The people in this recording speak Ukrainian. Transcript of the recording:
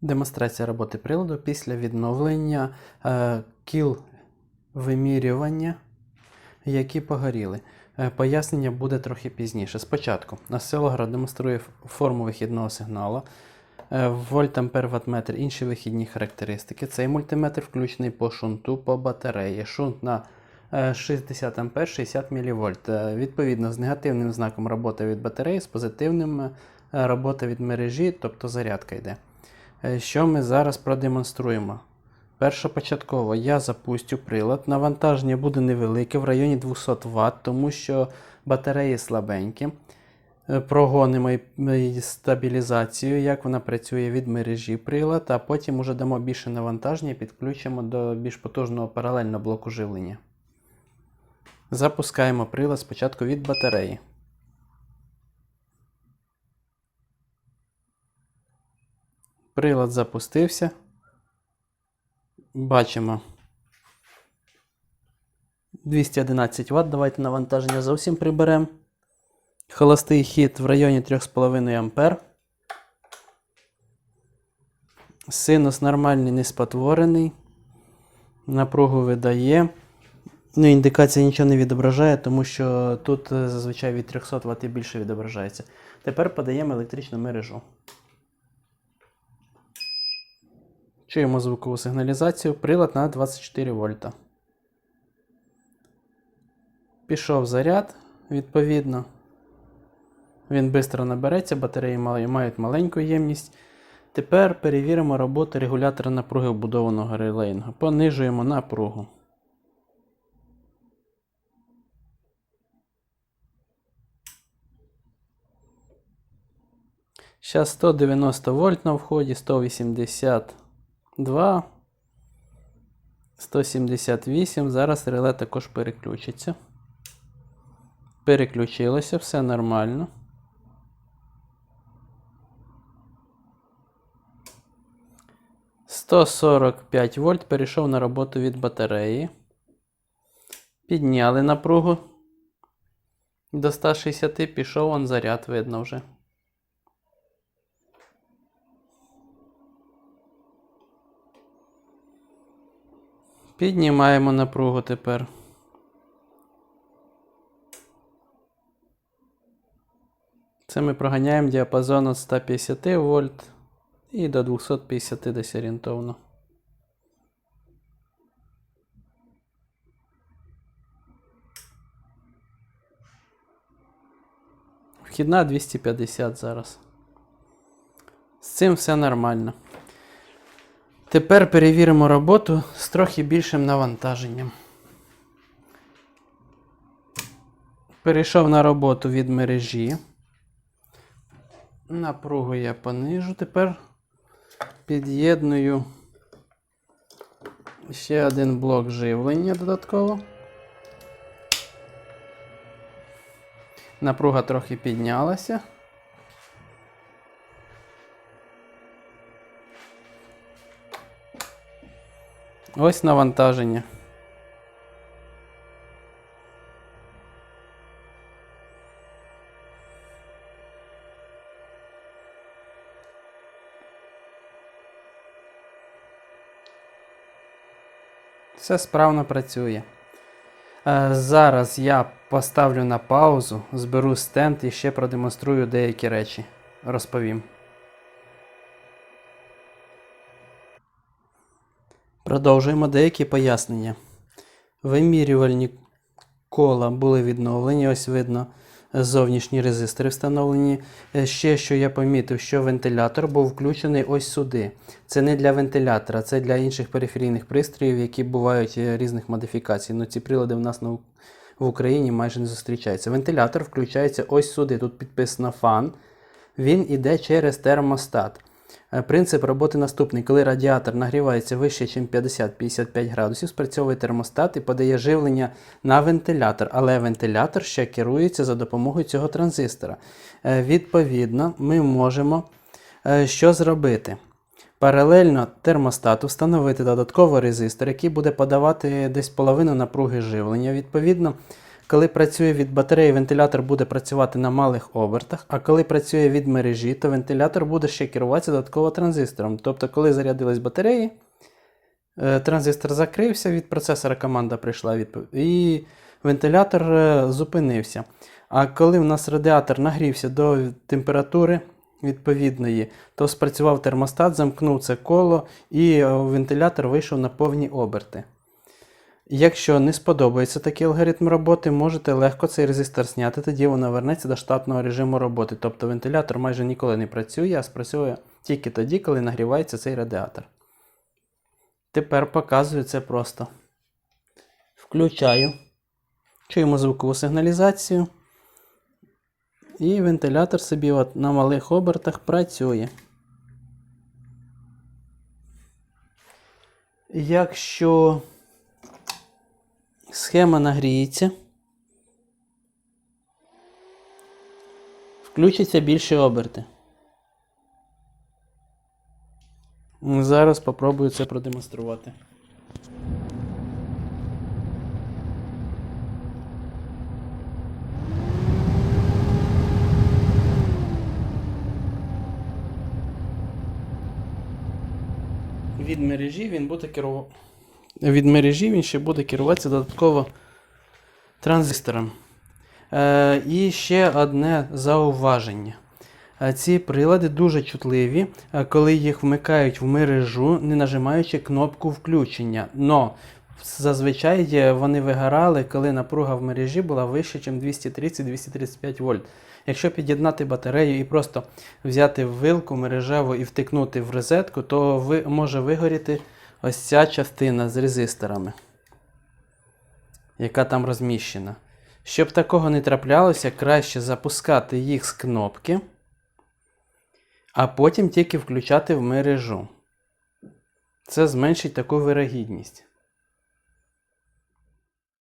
Демонстрація роботи приладу після відновлення е, кіл вимірювання, які погоріли. Е, Пояснення буде трохи пізніше. Спочатку осцилограф демонструє форму вихідного сигналу, е, вольт, інші вихідні характеристики. Цей мультиметр включений по шунту по батареї. Шунт на е, 60 ампер, 60 мВ. Відповідно, з негативним знаком робота від батареї, з позитивним е, робота від мережі, тобто зарядка йде. Е, Що ми зараз продемонструємо? Першопочатково я запустю прилад. Навантаження буде невелике в районі 200 Вт, тому що батареї слабенькі. Е, Прогонимо стабілізацію, як вона працює від мережі прилад, а потім уже дамо більше навантаження і підключимо до більш потужного паралельно блоку живлення. Запускаємо прилад спочатку від батареї. Прилад запустився. Бачимо 211 Вт. Давайте навантаження зовсім приберемо. Холостий хід в районі 3,5 А. Синус нормальний, не спотворений. Напругу видає. Ну, індикація нічого не відображає, тому що тут е, зазвичай від 300 Вт і більше відображається. Тепер подаємо електричну мережу. Чуємо звукову сигналізацію. Прилад на 24 вольта. Пішов заряд, відповідно. Він швидко набереться, батареї мають маленьку ємність. Тепер перевіримо роботу регулятора напруги вбудованого релейного. Понижуємо напругу. Зараз 190 вольт на вході, 182, 178. Зараз реле також переключиться. Переключилося, все нормально. Сто сорок п'ять вольт перейшов на роботу від батареї. Підняли напругу. До 160 пішов он заряд, видно вже. Піднімаємо напругу тепер. Це ми проганяємо діапазон від 150 вольт і до 250 десь орієнтовно. Вхідна 250 зараз. З цим все нормально. Тепер перевіримо роботу з трохи більшим навантаженням. Перейшов на роботу від мережі. Напругу я понижу. Тепер під'єдную ще один блок живлення додатково. Напруга трохи піднялася. Ось навантаження. Все справно працює. Е, Зараз я поставлю на паузу, зберу стенд і ще продемонструю деякі речі. Розповім. Продовжуємо деякі пояснення. Вимірювальні кола були відновлені. Ось видно зовнішні резистори встановлені. Е, Ще що я помітив, що вентилятор був включений ось сюди. Це не для вентилятора, це для інших периферійних пристроїв, які бувають е, різних модифікацій. Ну, ці прилади в нас на, в Україні майже не зустрічаються. Вентилятор включається ось сюди. Тут підписано фан. Він іде через термостат. Е, Принцип роботи наступний. Коли радіатор нагрівається вище, ніж 50-55 градусів, спрацьовує термостат і подає живлення на вентилятор, але вентилятор ще керується за допомогою цього транзистора. Е, Відповідно, ми можемо е, що зробити? Паралельно термостату встановити додатковий резистор, який буде подавати десь половину напруги живлення. Відповідно, Коли працює від батареї, вентилятор буде працювати на малих обертах, а коли працює від мережі, то вентилятор буде ще керуватися додатково транзистором. Тобто, коли зарядились батареї, е, транзистор закрився, від процесора команда прийшла і вентилятор е, зупинився. А коли в нас радіатор нагрівся до температури відповідної, то спрацював термостат, замкнув це коло, і е, вентилятор вийшов на повні оберти. Якщо не сподобається такий алгоритм роботи, можете легко цей резистор зняти, тоді воно вернеться до штатного режиму роботи. Тобто вентилятор майже ніколи не працює, а спрацює тільки тоді, коли нагрівається цей радіатор. Тепер показую це просто. Включаю. Чуємо звукову сигналізацію. І вентилятор собі от на малих обертах працює. Якщо схема нагріється, включаться більші оберти. Зараз спробую це продемонструвати. Від мережі він буде керувати. Від мережі він ще буде керуватися додатково транзистором. Е, і ще одне зауваження. Е, Ці прилади дуже чутливі, е, коли їх вмикають в мережу, не нажимаючи кнопку включення. Но зазвичай вони вигорали, коли напруга в мережі була вища, ніж 230-235 вольт. Якщо під'єднати батарею і просто взяти вилку мережеву і втикнути в розетку, то ви, може вигоріти ось ця частина з резисторами, яка там розміщена. Щоб такого не траплялося, краще запускати їх з кнопки, а потім тільки включати в мережу. Це зменшить таку вирогідність.